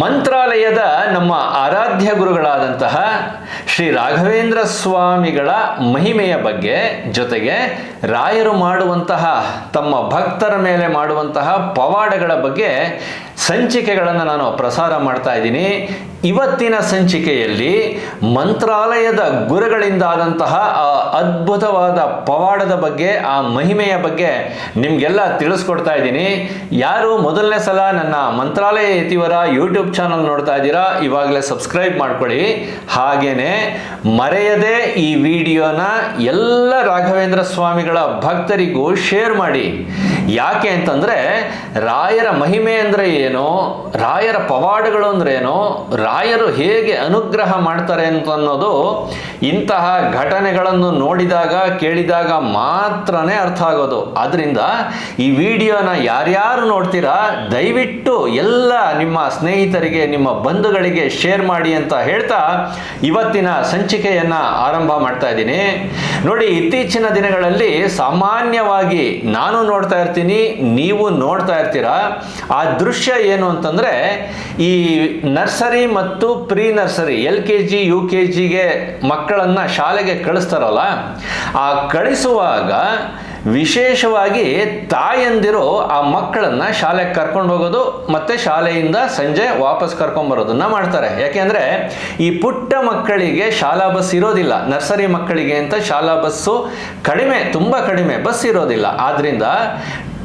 ಮಂತ್ರಾಲಯದ ನಮ್ಮ ಆರಾಧ್ಯ ಗುರುಗಳಾದಂತಹ ಶ್ರೀ ರಾಘವೇಂದ್ರ ಸ್ವಾಮಿಗಳ ಮಹಿಮೆಯ ಬಗ್ಗೆ ಜೊತೆಗೆ ರಾಯರು ಮಾಡುವಂತಹ, ತಮ್ಮ ಭಕ್ತರ ಮೇಲೆ ಮಾಡುವಂತಹ ಪವಾಡಗಳ ಬಗ್ಗೆ ಸಂಚಿಕೆಗಳನ್ನು ನಾನು ಪ್ರಸಾರ ಮಾಡ್ತಾ ಇದ್ದೀನಿ. ಇವತ್ತಿನ ಸಂಚಿಕೆಯಲ್ಲಿ ಮಂತ್ರಾಲಯದ ಗುರುಗಳಿಂದಾದಂತಹ ಆ ಅದ್ಭುತವಾದ ಪವಾಡದ ಬಗ್ಗೆ, ಆ ಮಹಿಮೆಯ ಬಗ್ಗೆ ನಿಮಗೆಲ್ಲ ತಿಳಿಸ್ಕೊಡ್ತಾ ಇದ್ದೀನಿ. ಯಾರು ಮೊದಲನೇ ಸಲ ನನ್ನ ಮಂತ್ರಾಲಯ ಯತಿವರ ಯೂಟ್ಯೂಬ್ ಚಾನಲ್ ನೋಡ್ತಾ ಇದ್ದೀರಾ, ಇವಾಗಲೇ ಸಬ್ಸ್ಕ್ರೈಬ್ ಮಾಡ್ಕೊಳ್ಳಿ. ಹಾಗೇನೆ ಮರೆಯದೆ ಈ ವಿಡಿಯೋನ ಎಲ್ಲ ರಾಘವೇಂದ್ರ ಸ್ವಾಮಿಗಳ ಭಕ್ತರಿಗೂ ಶೇರ್ ಮಾಡಿ. ಯಾಕೆ ಅಂತಂದರೆ ರಾಯರ ಮಹಿಮೆ ಅಂದರೆ ಏನು, ರಾಯರ ಪವಾಡಗಳು ಅಂದ್ರೆ ಏನು ರಾಯರು ಹೇಗೆ ಅನುಗ್ರಹ ಮಾಡ್ತಾರೆ ಅಂತ ಅನ್ನೋದು ಇಂತಹ ಘಟನೆಗಳನ್ನು ನೋಡಿದಾಗ, ಕೇಳಿದಾಗ ಮಾತ್ರನೇ ಅರ್ಥ ಆಗೋದು. ಆದ್ದರಿಂದ ಈ ವಿಡಿಯೋನ ಯಾರ್ಯಾರು ನೋಡ್ತೀರಾ, ದಯವಿಟ್ಟು ಎಲ್ಲ ನಿಮ್ಮ ಸ್ನೇಹಿತರಿಗೆ, ನಿಮ್ಮ ಬಂಧುಗಳಿಗೆ ಶೇರ್ ಮಾಡಿ ಅಂತ ಹೇಳ್ತಾ ಇವತ್ತಿನ ಸಂಚಿಕೆಯನ್ನ ಆರಂಭ ಮಾಡ್ತಾ ಇದ್ದೀನಿ. ನೋಡಿ, ಇತ್ತೀಚಿನ ದಿನಗಳಲ್ಲಿ ಸಾಮಾನ್ಯವಾಗಿ ನಾನು ನೋಡ್ತಾ ಇರ್ತೀನಿ, ನೀವು ನೋಡ್ತಾ ಇರ್ತೀರಾ. ಆ ದೃಶ್ಯ ಏನು ಅಂತಂದ್ರೆ, ಈ ನರ್ಸರಿ ಮತ್ತು pre nursery L K G, U K ಜಿಗೆ ಮಕ್ಕಳನ್ನು ಶಾಲೆಗೆ ಕಳಿಸ್ತಾರಲ್ಲ, ಆ ಕಳಿಸುವಾಗ ವಿಶೇಷವಾಗಿ ತಾಯಂದಿರು ಆ ಮಕ್ಕಳನ್ನು ಶಾಲೆಗೆ ಕರ್ಕೊಂಡು ಹೋಗೋದು ಮತ್ತು ಶಾಲೆಯಿಂದ ಸಂಜೆ ವಾಪಸ್ ಕರ್ಕೊಂಬರೋದನ್ನು ಮಾಡ್ತಾರೆ. ಯಾಕೆಂದರೆ ಈ ಪುಟ್ಟ ಮಕ್ಕಳಿಗೆ ಶಾಲಾ ಬಸ್ ಇರೋದಿಲ್ಲ. ನರ್ಸರಿ ಮಕ್ಕಳಿಗೆ ಅಂತ ಶಾಲಾ ಬಸ್ಸು ಕಡಿಮೆ, ತುಂಬ ಕಡಿಮೆ ಬಸ್ ಇರೋದಿಲ್ಲ. ಆದ್ರಿಂದ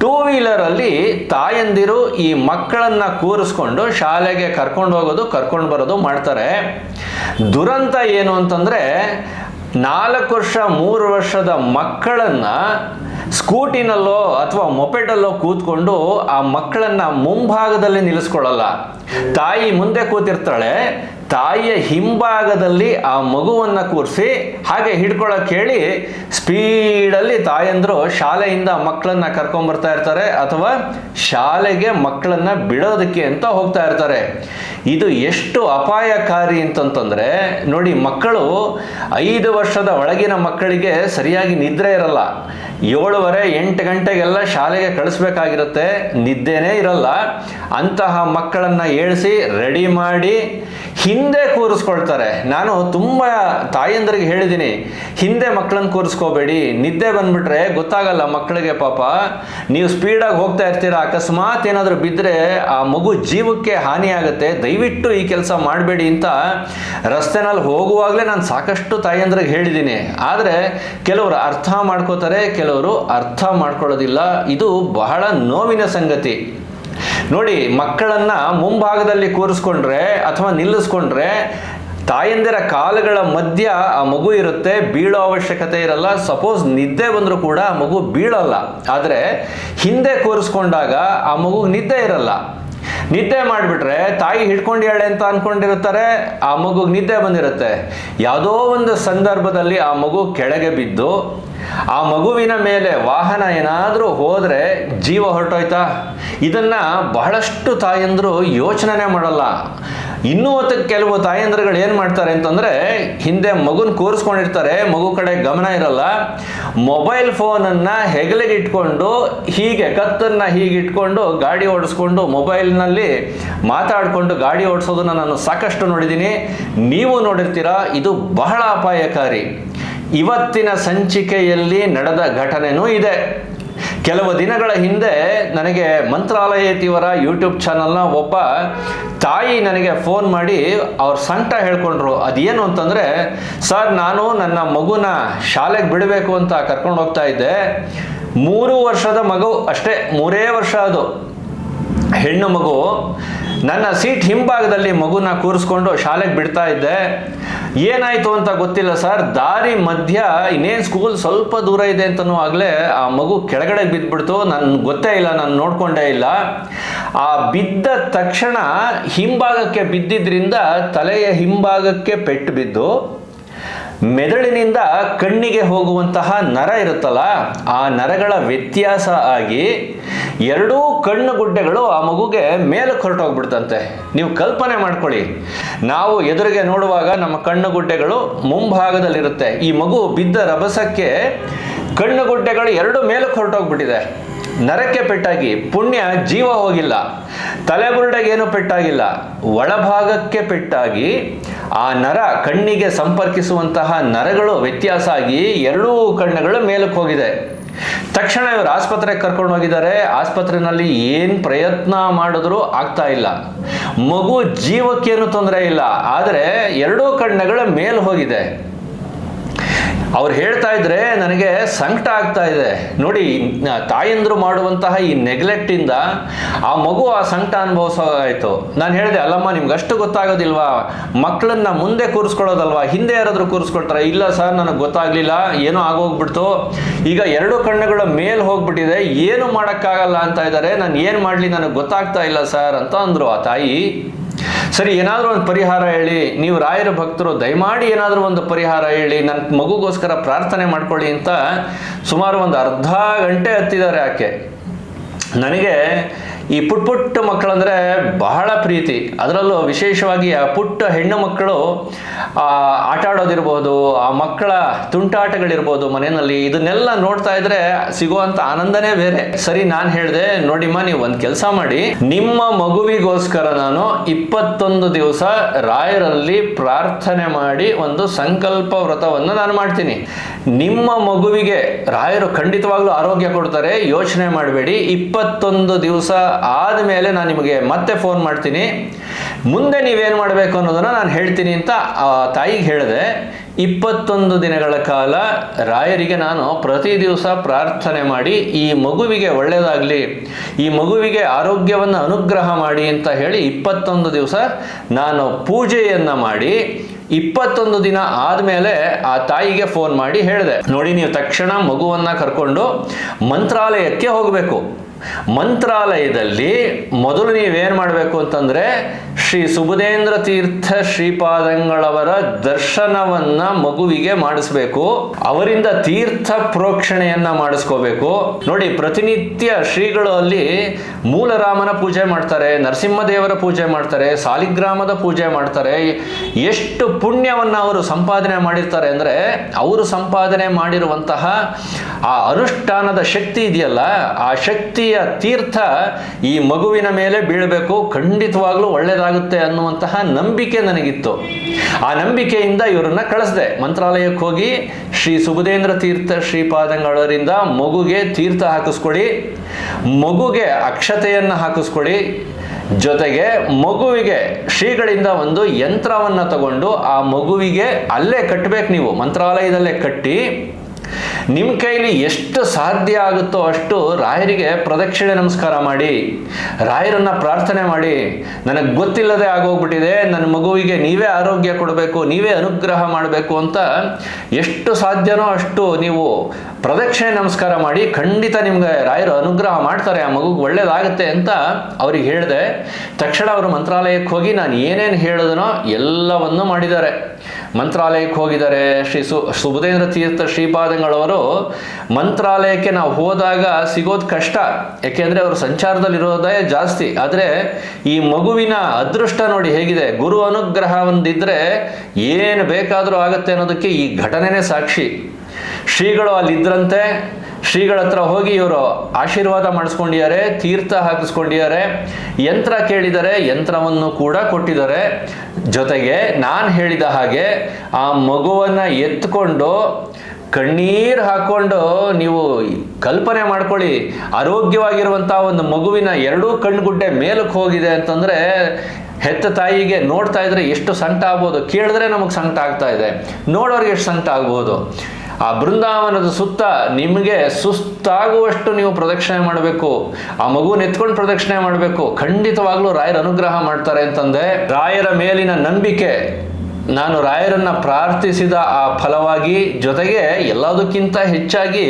ಟೂ ವೀಲರಲ್ಲಿ ತಾಯಂದಿರು ಈ ಮಕ್ಕಳನ್ನ ಕೂರಿಸ್ಕೊಂಡು ಶಾಲೆಗೆ ಕರ್ಕೊಂಡು ಹೋಗೋದು, ಕರ್ಕೊಂಡು ಬರೋದು ಮಾಡ್ತಾರೆ. ದುರಂತ ಏನು ಅಂತಂದ್ರೆ, ನಾಲ್ಕು ವರ್ಷ, ಮೂರು ವರ್ಷದ ಮಕ್ಕಳನ್ನ ಸ್ಕೂಟಿನಲ್ಲೋ ಅಥವಾ ಮೊಪೆಟಲ್ಲೋ ಕೂತ್ಕೊಂಡು ಆ ಮಕ್ಕಳನ್ನ ಮುಂಭಾಗದಲ್ಲಿ ನಿಲ್ಲಿಸ್ಕೊಳ್ಳಲ್ಲ. ತಾಯಿ ಮುಂದೆ ಕೂತಿರ್ತಾಳೆ ತಾಯಿಯ ಹಿಂಭಾಗದಲ್ಲಿ ಆ ಮಗುವನ್ನ ಕೂರಿಸಿ ಹಾಗೆ ಹಿಡ್ಕೊಳಕ್ ಹೇಳಿ ಸ್ಪೀಡಲ್ಲಿ ತಾಯಂದ್ರು ಶಾಲೆಯಿಂದ ಮಕ್ಕಳನ್ನ ಕರ್ಕೊಂಡ್ ಇರ್ತಾರೆ ಅಥವಾ ಶಾಲೆಗೆ ಮಕ್ಕಳನ್ನ ಬಿಡೋದಕ್ಕೆ ಅಂತ ಹೋಗ್ತಾ ಇರ್ತಾರೆ. ಇದು ಎಷ್ಟು ಅಪಾಯಕಾರಿ ಅಂತಂತಂದರೆ ನೋಡಿ ಮಕ್ಕಳು ಐದು ವರ್ಷದ ಒಳಗಿನ ಮಕ್ಕಳಿಗೆ ಸರಿಯಾಗಿ ನಿದ್ರೆ ಇರಲ್ಲ. ಏಳುವರೆ ಎಂಟು ಗಂಟೆಗೆಲ್ಲ ಶಾಲೆಗೆ ಕಳಿಸ್ಬೇಕಾಗಿರುತ್ತೆ. ನಿದ್ದೆನೇ ಇರಲ್ಲ. ಅಂತಹ ಮಕ್ಕಳನ್ನ ಏಳಿಸಿ ರೆಡಿ ಮಾಡಿ ಹಿಂದೆ ಕೂರಿಸ್ಕೊಳ್ತಾರೆ. ನಾನು ತುಂಬ ತಾಯಂದರಿಗೆ ಹೇಳಿದ್ದೀನಿ, ಹಿಂದೆ ಮಕ್ಕಳನ್ನ ಕೂರಿಸ್ಕೋಬೇಡಿ. ನಿದ್ದೆ ಬಂದ್ಬಿಟ್ರೆ ಗೊತ್ತಾಗಲ್ಲ ಮಕ್ಕಳಿಗೆ ಪಾಪ. ನೀವು ಸ್ಪೀಡಾಗಿ ಹೋಗ್ತಾ ಇರ್ತೀರಾ, ಅಕಸ್ಮಾತ್ ಏನಾದರೂ ಬಿದ್ದರೆ ಆ ಮಗು ಜೀವಕ್ಕೆ ಹಾನಿಯಾಗುತ್ತೆ. ದಯವಿಟ್ಟು ಈ ಕೆಲಸ ಮಾಡಬೇಡಿ ಅಂತ ರಸ್ತೆನಲ್ಲಿ ಹೋಗುವಾಗಲೇ ನಾನು ಸಾಕಷ್ಟು ತಾಯಂದ್ರಿಗೆ ಹೇಳಿದ್ದೀನಿ. ಆದರೆ ಕೆಲವರು ಅರ್ಥ ಮಾಡ್ಕೋತಾರೆ, ಕೆಲವರು ಕೆಲವರು ಅರ್ಥ ಮಾಡ್ಕೊಳ್ಳೋದಿಲ್ಲ. ಇದು ಬಹಳ ನೋವಿನ ಸಂಗತಿ. ನೋಡಿ, ಮಕ್ಕಳನ್ನ ಮುಂಭಾಗದಲ್ಲಿ ಕೂರಿಸ್ಕೊಂಡ್ರೆ ಅಥವಾ ನಿಲ್ಲಿಸ್ಕೊಂಡ್ರೆ ತಾಯಂದಿರ ಕಾಲುಗಳ ಮಧ್ಯ ಆ ಮಗು ಇರುತ್ತೆ, ಬೀಳೋ ಅವಶ್ಯಕತೆ ಇರಲ್ಲ. ಸಪೋಸ್ ನಿದ್ದೆ ಬಂದರೂ ಕೂಡ ಆ ಮಗು ಬೀಳಲ್ಲ. ಆದರೆ ಹಿಂದೆ ಕೂರಿಸ್ಕೊಂಡಾಗ ಆ ಮಗು ನಿದ್ದೆ ಇರಲ್ಲ. ನಿದ್ದೆ ಮಾಡಿಬಿಟ್ರೆ ತಾಯಿ ಹಿಡ್ಕೊಂಡ್ಯಾಳೆ ಅಂತ ಅನ್ಕೊಂಡಿರ್ತಾರೆ ಆ ಮಗುಗೆ ನಿದ್ದೆ ಬಂದಿರುತ್ತೆ. ಯಾವುದೋ ಒಂದು ಸಂದರ್ಭದಲ್ಲಿ ಆ ಮಗು ಕೆಳಗೆ ಬಿದ್ದು, ಆ ಮಗುವಿನ ಮೇಲೆ ವಾಹನ ಏನಾದರೂ ಹೋದರೆ ಜೀವ ಹೊರಟೋಯ್ತಾ? ಇದನ್ನ ಬಹಳಷ್ಟು ತಾಯಂದರು ಯೋಚನೆ ಮಾಡಲ್ಲ. ಇನ್ನೂ ಹೊತ್ತು ಕೆಲವು ತಾಯಂದ್ರಗಳು ಏನು ಮಾಡ್ತಾರೆ ಅಂತಂದರೆ, ಹಿಂದೆ ಮಗುನ ಕೂರಿಸ್ಕೊಂಡಿರ್ತಾರೆ, ಮಗು ಕಡೆ ಗಮನ ಇರಲ್ಲ, ಮೊಬೈಲ್ ಫೋನನ್ನು ಹೆಗಲಿಗೆ ಇಟ್ಕೊಂಡು, ಹೀಗೆ ಕತ್ತನ್ನು ಹೀಗೆ ಇಟ್ಕೊಂಡು, ಗಾಡಿ ಓಡಿಸ್ಕೊಂಡು, ಮೊಬೈಲ್ನಲ್ಲಿ ಮಾತಾಡಿಕೊಂಡು ಗಾಡಿ ಓಡಿಸೋದನ್ನ ನಾನು ಸಾಕಷ್ಟು ನೋಡಿದ್ದೀನಿ. ನೀವು ನೋಡಿರ್ತೀರಾ, ಇದು ಬಹಳ ಅಪಾಯಕಾರಿ. ಇವತ್ತಿನ ಸಂಚಿಕೆಯಲ್ಲಿ ನಡೆದ ಘಟನೆನೂ ಇದೆ. ಕೆಲವು ದಿನಗಳ ಹಿಂದೆ ನನಗೆ ಮಂತ್ರಾಲಯತಿಯವರ ಯೂಟ್ಯೂಬ್ ಚಾನಲ್ನ ಒಬ್ಬ ತಾಯಿ ನನಗೆ ಫೋನ್ ಮಾಡಿ ಅವ್ರ ಸಂಕಟ ಹೇಳ್ಕೊಂಡ್ರು. ಅದೇನು ಅಂತಂದರೆ, ಸರ್, ನಾನು ನನ್ನ ಮಗುನ ಶಾಲೆಗೆ ಬಿಡಬೇಕು ಅಂತ ಕರ್ಕೊಂಡು ಹೋಗ್ತಾ ಇದ್ದೆ. ಮೂರು ವರ್ಷದ ಮಗು ಅಷ್ಟೇ, ಮೂರೇ ವರ್ಷ ಅದು. ಹೆಣ್ಣು ಮಗು ನನ್ನ ಸೀಟ್ ಹಿಂಭಾಗದಲ್ಲಿ ಮಗುನ ಕೂರಿಸ್ಕೊಂಡು ಶಾಲೆಗೆ ಬಿಡ್ತಾ ಇದ್ದೆ. ಏನಾಯಿತು ಅಂತ ಗೊತ್ತಿಲ್ಲ ಸರ್. ದಾರಿ ಮಧ್ಯ ಇನ್ನೇನು ಸ್ಕೂಲ್ ಸ್ವಲ್ಪ ದೂರ ಇದೆ ಅಂತನೂ ಆಗಲೇ ಆ ಮಗು ಕೆಳಗಡೆ ಬಿದ್ದುಬಿಡ್ತು ನನ್ಗೆ ಗೊತ್ತೇ ಇಲ್ಲ, ನಾನು ನೋಡ್ಕೊಂಡೇ ಇಲ್ಲ. ಆ ಬಿದ್ದ ತಕ್ಷಣ ಹಿಂಭಾಗಕ್ಕೆ ಬಿದ್ದಿದ್ರಿಂದ ತಲೆಯ ಹಿಂಭಾಗಕ್ಕೆ ಪೆಟ್ಟು ಬಿದ್ದು ಮೆದುಳಿನಿಂದ ಕಣ್ಣಿಗೆ ಹೋಗುವಂತಹ ನರ ಇರುತ್ತಲ್ಲ, ಆ ನರಗಳ ವ್ಯತ್ಯಾಸ ಆಗಿ ಎರಡೂ ಕಣ್ಣು ಗುಡ್ಡೆಗಳು ಆ ಮಗುಗೆ ಮೇಲಕ್ಕೆ ಹೊರಟೋಗ್ಬಿಡ್ತಂತೆ ನೀವು ಕಲ್ಪನೆ ಮಾಡ್ಕೊಳ್ಳಿ. ನಾವು ಎದುರಿಗೆ ನೋಡುವಾಗ ನಮ್ಮ ಕಣ್ಣು ಗುಡ್ಡೆಗಳು ಮುಂಭಾಗದಲ್ಲಿರುತ್ತೆ. ಈ ಮಗು ಬಿದ್ದ ರಭಸಕ್ಕೆ ಕಣ್ಣು ಗುಡ್ಡೆಗಳು ಎರಡು ಮೇಲಕ್ಕೆ ಹೊರಟೋಗ್ಬಿಟ್ಟಿದೆ ನರಕ್ಕೆ ಪೆಟ್ಟಾಗಿ, ಪುಣ್ಯ ಜೀವ ಹೋಗಿಲ್ಲ. ತಲೆಬುರುಡೆಗೇನು ಪೆಟ್ಟಾಗಿಲ್ಲ. ಒಳಭಾಗಕ್ಕೆ ಪೆಟ್ಟಾಗಿ ಆ ನರ ಕಣ್ಣಿಗೆ ಸಂಪರ್ಕಿಸುವಂತಹ ನರಗಳು ವ್ಯತ್ಯಾಸ ಆಗಿ ಎರಡೂ ಕಣ್ಣುಗಳು ಮೇಲಕ್ಕೆ ಹೋಗಿದೆ. ತಕ್ಷಣ ಇವರು ಆಸ್ಪತ್ರೆಗೆ ಕರ್ಕೊಂಡು ಹೋಗಿದ್ದಾರೆ. ಆಸ್ಪತ್ರೆಯಲ್ಲಿ ಏನು ಪ್ರಯತ್ನ ಮಾಡಿದ್ರೂ ಆಗ್ತಾ ಇಲ್ಲ. ಮಗು ಜೀವಕ್ಕೇನು ತೊಂದರೆ ಇಲ್ಲ. ಆದರೆ ಎರಡೂ ಕಣ್ಣುಗಳ ಮೇಲ್ ಹೋಗಿದೆ. ಅವ್ರು ಹೇಳ್ತಾ ಇದ್ರೆ ನನಗೆ ಸಂಕಟ ಆಗ್ತಾ ಇದೆ. ನೋಡಿ ತಾಯಂದ್ರು ಮಾಡುವಂತಹ ಈ ನೆಗ್ಲೆಕ್ಟ್ ಇಂದ ಆ ಮಗು ಆ ಸಂಕಟ ಅನುಭವಿಸೋದಾಯಿತು ನಾನು ಹೇಳಿದೆ, ಅಲ್ಲಮ್ಮ ನಿಮ್ಗೆ ಅಷ್ಟು ಗೊತ್ತಾಗೋದಿಲ್ವಾ? ಮಕ್ಕಳನ್ನ ಮುಂದೆ ಕೂರಿಸ್ಕೊಳ್ಳೋದಲ್ವಾ? ಹಿಂದೆ ಯಾರಾದರೂ ಕೂರಿಸ್ಕೊಳ್ತಾರೆ? ಇಲ್ಲ ಸರ್, ನನಗೆ ಗೊತ್ತಾಗ್ಲಿಲ್ಲ, ಏನೋ ಆಗೋಗ್ಬಿಡ್ತು. ಈಗ ಎರಡು ಕಣ್ಣುಗಳ ಮೇಲೆ ಹೋಗ್ಬಿಟ್ಟಿದೆ, ಏನು ಮಾಡೋಕ್ಕಾಗಲ್ಲ ಅಂತ ಇದ್ದಾರೆ ನಾನು ಏನು ಮಾಡಲಿ, ನನಗೆ ಗೊತ್ತಾಗ್ತಾ ಇಲ್ಲ ಸರ್ ಅಂತ ಅಂದರು ಆ ತಾಯಿ. ಸರಿ, ಏನಾದರೂ ಒಂದು ಪರಿಹಾರ ಹೇಳಿ, ನೀವು ರಾಯರ ಭಕ್ತರು, ದಯಮಾಡಿ ಏನಾದರೂ ಒಂದು ಪರಿಹಾರ ಹೇಳಿ ನನ್ನ ಮಗುಗೋಸ್ಕರ ಪ್ರಾರ್ಥನೆ ಮಾಡ್ಕೊಳ್ಳಿ ಅಂತ ಸುಮಾರು ಒಂದು ಅರ್ಧ ಗಂಟೆ ಹತ್ತಿದ್ದಾರೆ ಆಕೆ. ನನಗೆ ಈ ಪುಟ್ ಪುಟ್ಟ ಮಕ್ಕಳಂದ್ರೆ ಬಹಳ ಪ್ರೀತಿ. ಅದರಲ್ಲೂ ವಿಶೇಷವಾಗಿ ಆ ಪುಟ್ಟ ಹೆಣ್ಣು ಮಕ್ಕಳು ಆಟ ಆಡೋದಿರ್ಬೋದು ಆ ಮಕ್ಕಳ ತುಂಟಾಟಗಳಿರ್ಬೋದು ಮನೆಯಲ್ಲಿ, ಇದನ್ನೆಲ್ಲ ನೋಡ್ತಾ ಇದ್ರೆ ಸಿಗುವಂತ ಆನಂದನೇ ಬೇರೆ. ಸರಿ, ನಾನು ಹೇಳಿದೆ, ನೋಡಿಮ್ಮ, ನೀವು ಒಂದು ಕೆಲಸ ಮಾಡಿ. ನಿಮ್ಮ ಮಗುವಿಗೋಸ್ಕರ ನಾನು ಇಪ್ಪತ್ತೊಂದು ದಿವಸ ರಾಯರಲ್ಲಿ ಪ್ರಾರ್ಥನೆ ಮಾಡಿ ಒಂದು ಸಂಕಲ್ಪ ವ್ರತವನ್ನು ನಾನು ಮಾಡ್ತೀನಿ. ನಿಮ್ಮ ಮಗುವಿಗೆ ರಾಯರು ಖಂಡಿತವಾಗ್ಲೂ ಆರೋಗ್ಯ ಕೊಡ್ತಾರೆ, ಯೋಚನೆ ಮಾಡಬೇಡಿ. ಇಪ್ಪತ್ತೊಂದು ದಿವಸ ಆದಮೇಲೆ ನಾನು ನಿಮಗೆ ಮತ್ತೆ ಫೋನ್ ಮಾಡ್ತೀನಿ. ಮುಂದೆ ನೀವೇನು ಮಾಡಬೇಕು ಅನ್ನೋದನ್ನು ನಾನು ಹೇಳ್ತೀನಿ ಅಂತ ಆ ತಾಯಿಗೆ ಹೇಳಿದೆ. ಇಪ್ಪತ್ತೊಂದು ದಿನಗಳ ಕಾಲ ರಾಯರಿಗೆ ನಾನು ಪ್ರತಿ ದಿವಸ ಪ್ರಾರ್ಥನೆ ಮಾಡಿ, ಈ ಮಗುವಿಗೆ ಒಳ್ಳೆಯದಾಗಲಿ ಈ ಮಗುವಿಗೆ ಆರೋಗ್ಯವನ್ನು ಅನುಗ್ರಹ ಮಾಡಿ ಅಂತ ಹೇಳಿ ಇಪ್ಪತ್ತೊಂದು ದಿವಸ ನಾನು ಪೂಜೆಯನ್ನು ಮಾಡಿ, ಇಪ್ಪತ್ತೊಂದು ದಿನ ಆದಮೇಲೆ ಆ ತಾಯಿಗೆ ಫೋನ್ ಮಾಡಿ ಹೇಳಿದೆ. ನೋಡಿ ನೀವು ತಕ್ಷಣ ಮಗುವನ್ನು ಕರ್ಕೊಂಡು ಮಂತ್ರಾಲಯಕ್ಕೆ ಹೋಗಬೇಕು. ಮಂತ್ರಾಲಯದಲ್ಲಿ ಮೊದಲು ನೀವೇನು ಮಾಡಬೇಕು ಅಂತಂದರೆ ಶ್ರೀ ಸುಬುಧೇಂದ್ರ ತೀರ್ಥ ಶ್ರೀಪಾದಂಗಳವರ ದರ್ಶನವನ್ನ ಮಗುವಿಗೆ ಮಾಡಿಸ್ಬೇಕು. ಅವರಿಂದ ತೀರ್ಥ ಪ್ರೋಕ್ಷಣೆಯನ್ನ ಮಾಡಿಸ್ಕೋಬೇಕು. ನೋಡಿ, ಪ್ರತಿನಿತ್ಯ ಶ್ರೀಗಳು ಅಲ್ಲಿ ಮೂಲರಾಮನ ಪೂಜೆ ಮಾಡ್ತಾರೆ, ನರಸಿಂಹದೇವರ ಪೂಜೆ ಮಾಡ್ತಾರೆ, ಸಾಲಿಗ್ರಾಮದ ಪೂಜೆ ಮಾಡ್ತಾರೆ. ಎಷ್ಟು ಪುಣ್ಯವನ್ನ ಅವರು ಸಂಪಾದನೆ ಮಾಡಿರ್ತಾರೆ ಅಂದರೆ ಅವರು ಸಂಪಾದನೆ ಮಾಡಿರುವಂತಹ ಆ ಅನುಷ್ಠಾನದ ಶಕ್ತಿ ಇದೆಯಲ್ಲ, ಆ ಶಕ್ತಿಯ ತೀರ್ಥ ಈ ಮಗುವಿನ ಮೇಲೆ ಬೀಳಬೇಕು, ಖಂಡಿತವಾಗ್ಲೂ ಒಳ್ಳೆಯದಾಗುತ್ತೆ ಅನ್ನುವಂತಹ ನಂಬಿಕೆ ನನಗಿತ್ತು. ಆ ನಂಬಿಕೆಯಿಂದ ಇವರನ್ನ ಕಳಿಸ್ದೆ. ಮಂತ್ರಾಲಯಕ್ಕೆ ಹೋಗಿ ಶ್ರೀ ಸುಬುಧೇಂದ್ರ ತೀರ್ಥ ಶ್ರೀಪಾದಂಗಳರಿಂದ ಮಗುಗೆ ತೀರ್ಥ ಹಾಕಿಸ್ಕೊಡಿ, ಮಗುಗೆ ಅಕ್ಷತೆಯನ್ನು ಹಾಕಿಸ್ಕೊಡಿ, ಜೊತೆಗೆ ಮಗುವಿಗೆ ಶ್ರೀಗಳಿಂದ ಒಂದು ಯಂತ್ರವನ್ನು ತಗೊಂಡು ಆ ಮಗುವಿಗೆ ಅಲ್ಲೇ ಕಟ್ಟಬೇಕು ನೀವು. ಮಂತ್ರಾಲಯದಲ್ಲೇ ಕಟ್ಟಿ ನಿಮ್ಮ ಕೈಲಿ ಎಷ್ಟು ಸಾಧ್ಯ ಆಗುತ್ತೋ ಅಷ್ಟು ರಾಯರಿಗೆ ಪ್ರದಕ್ಷಿಣೆ ನಮಸ್ಕಾರ ಮಾಡಿ, ರಾಯರನ್ನ ಪ್ರಾರ್ಥನೆ ಮಾಡಿ, ನನಗೆ ಗೊತ್ತಿಲ್ಲದೆ ಆಗೋಗ್ಬಿಟ್ಟಿದೆ, ನನ್ನ ಮಗುವಿಗೆ ನೀವೇ ಆರೋಗ್ಯ ಕೊಡಬೇಕು, ನೀವೇ ಅನುಗ್ರಹ ಮಾಡಬೇಕು ಅಂತ ಎಷ್ಟು ಸಾಧ್ಯನೋ ಅಷ್ಟು ನೀವು ಪ್ರದಕ್ಷಿಣೆ ನಮಸ್ಕಾರ ಮಾಡಿ ಖಂಡಿತ ನಿಮ್ಗೆ ರಾಯರು ಅನುಗ್ರಹ ಮಾಡ್ತಾರೆ, ಆ ಮಗುಗೆ ಒಳ್ಳೇದಾಗುತ್ತೆ ಅಂತ ಅವ್ರಿಗೆ ಹೇಳಿದೆ. ತಕ್ಷಣ ಅವರು ಮಂತ್ರಾಲಯಕ್ಕೆ ಹೋಗಿ ನಾನು ಏನೇನು ಹೇಳಿದನೋ ಎಲ್ಲವನ್ನೂ ಮಾಡಿದ್ದಾರೆ. ಮಂತ್ರಾಲಯಕ್ಕೆ ಹೋಗಿದ್ದಾರೆ, ಶ್ರೀ ಸು ಸುಬುಧೇಂದ್ರ ತೀರ್ಥ ಶ್ರೀಪಾದಂಗಳವರು. ಮಂತ್ರಾಲಯಕ್ಕೆ ನಾವು ಹೋದಾಗ ಸಿಗೋದು ಕಷ್ಟ ಯಾಕೆಂದರೆ ಅವರು ಸಂಚಾರದಲ್ಲಿರೋದೇ ಜಾಸ್ತಿ. ಆದರೆ ಈ ಮಗುವಿನ ಅದೃಷ್ಟ ನೋಡಿ ಹೇಗಿದೆ. ಗುರು ಅನುಗ್ರಹ ಒಂದಿದ್ರೆ ಏನು ಬೇಕಾದರೂ ಆಗುತ್ತೆ ಅನ್ನೋದಕ್ಕೆ ಈ ಘಟನೆನೇ ಸಾಕ್ಷಿ. ಶ್ರೀಗಳು ಅಲ್ಲಿದ್ದರಂತೆ ಶ್ರೀಗಳ ಹತ್ರ ಹೋಗಿ ಇವರು ಆಶೀರ್ವಾದ ಮಾಡಿಸ್ಕೊಂಡಿದ್ದಾರೆ, ತೀರ್ಥ ಹಾಕಿಸ್ಕೊಂಡಿದ್ದಾರೆ, ಯಂತ್ರ ಕೇಳಿದರೆ ಯಂತ್ರವನ್ನು ಕೂಡ ಕೊಟ್ಟಿದ್ದಾರೆ. ಜೊತೆಗೆ ನಾನು ಹೇಳಿದ ಹಾಗೆ ಆ ಮಗುವನ್ನು ಎತ್ಕೊಂಡು ಕಣ್ಣೀರು ಹಾಕ್ಕೊಂಡು ನೀವು ಕಲ್ಪನೆ ಮಾಡ್ಕೊಳ್ಳಿ ಆರೋಗ್ಯವಾಗಿರುವಂಥ ಒಂದು ಮಗುವಿನ ಎರಡೂ ಕಣ್ಣುಗುಡ್ಡೆ ಮೇಲಕ್ಕೆ ಹೋಗಿದೆ ಅಂತಂದರೆ ಹೆತ್ತ ತಾಯಿಗೆ ನೋಡ್ತಾ ಇದ್ರೆ ಎಷ್ಟು ಸಂಕಟ ಆಗ್ಬೋದು ಕೇಳಿದ್ರೆ ನಮಗೆ ಸಂಕಟ ಆಗ್ತಾ ಇದೆ. ನೋಡೋರಿಗೆ ಎಷ್ಟು ಸಂಕಟ ಆಗ್ಬೋದು? ಆ ಬೃಂದಾವನದ ಸುತ್ತ ನಿಮಗೆ ಸುಸ್ತಾಗುವಷ್ಟು ನೀವು ಪ್ರದಕ್ಷಿಣೆ ಮಾಡಬೇಕು. ಆ ಮಗುನ ಎತ್ಕೊಂಡು ಪ್ರದಕ್ಷಿಣೆ ಮಾಡಬೇಕು. ಖಂಡಿತವಾಗ್ಲೂ ರಾಯರ ಅನುಗ್ರಹ ಮಾಡ್ತಾರೆ ಅಂತಂದೆ ರಾಯರ ಮೇಲಿನ ನಂಬಿಕೆ. ನಾನು ರಾಯರನ್ನ ಪ್ರಾರ್ಥಿಸಿದ ಆ ಫಲವಾಗಿ ಜೊತೆಗೆ ಎಲ್ಲದಕ್ಕಿಂತ ಹೆಚ್ಚಾಗಿ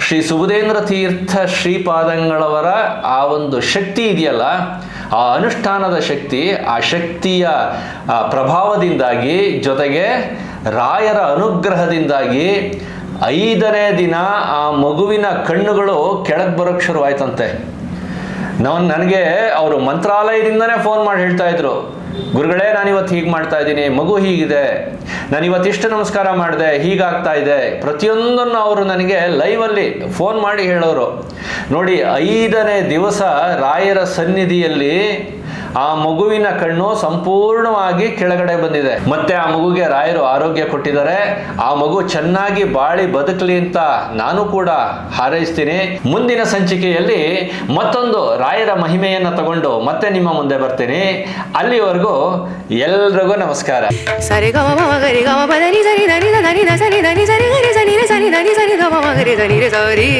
ಶ್ರೀ ಸುಬುಧೇಂದ್ರ ತೀರ್ಥ ಶ್ರೀಪಾದಂಗಳವರ ಆ ಒಂದು ಶಕ್ತಿ ಇದೆಯಲ್ಲ, ಆ ಅನುಷ್ಠಾನದ ಶಕ್ತಿ, ಆ ಶಕ್ತಿಯ ಪ್ರಭಾವದಿಂದಾಗಿ ಜೊತೆಗೆ ರಾಯರ ಅನುಗ್ರಹದಿಂದಾಗಿ ಐದನೇ ದಿನ ಆ ಮಗುವಿನ ಕಣ್ಣುಗಳು ಕೆಳಗೆ ಬರೋಕ್ಕೆ ಶುರುವಾಯ್ತಂತೆ. ನಾವು ನನಗೆ ಅವರು ಮಂತ್ರಾಲಯದಿಂದನೇ ಫೋನ್ ಮಾಡಿ ಹೇಳ್ತಾ ಇದ್ರು. ಗುರುಗಳೇ ನಾನು ಇವತ್ತು ಹೀಗೆ ಮಾಡ್ತಾ ಇದ್ದೀನಿ. ಮಗು ಹೀಗಿದೆ. ನಾನು ಇವತ್ತು ಇಷ್ಟು ನಮಸ್ಕಾರ ಮಾಡಿದೆ. ಹೀಗಾಗ್ತಾ ಇದೆ. ಪ್ರತಿಯೊಂದನ್ನು ಅವರು ನನಗೆ ಲೈವಲ್ಲಿ ಫೋನ್ ಮಾಡಿ ಹೇಳೋರು. ನೋಡಿ, ಐದನೇ ದಿವಸ ರಾಯರ ಸನ್ನಿಧಿಯಲ್ಲಿ ಆ ಮಗುವಿನ ಕಣ್ಣು ಸಂಪೂರ್ಣವಾಗಿ ಕೆಳಗಡೆ ಬಂದಿದೆ ಮತ್ತೆ ಆ ಮಗುಗೆ ರಾಯರು ಆರೋಗ್ಯ ಕೊಟ್ಟಿದ್ದಾರೆ ಆ ಮಗು ಚೆನ್ನಾಗಿ ಬಾಳಿ ಬದುಕಲಿ ಅಂತ ನಾನು ಕೂಡ ಹಾರೈಸ್ತೀನಿ ಮುಂದಿನ ಸಂಚಿಕೆಯಲ್ಲಿ ಮತ್ತೊಂದು ರಾಯರ ಮಹಿಮೆಯನ್ನು ತಗೊಂಡು ಮತ್ತೆ ನಿಮ್ಮ ಮುಂದೆ ಬರ್ತೀನಿ ಅಲ್ಲಿವರೆಗೂ ಎಲ್ರಿಗೂ ನಮಸ್ಕಾರ ಧ ಧನಿ ಸರಿ ಸರಿ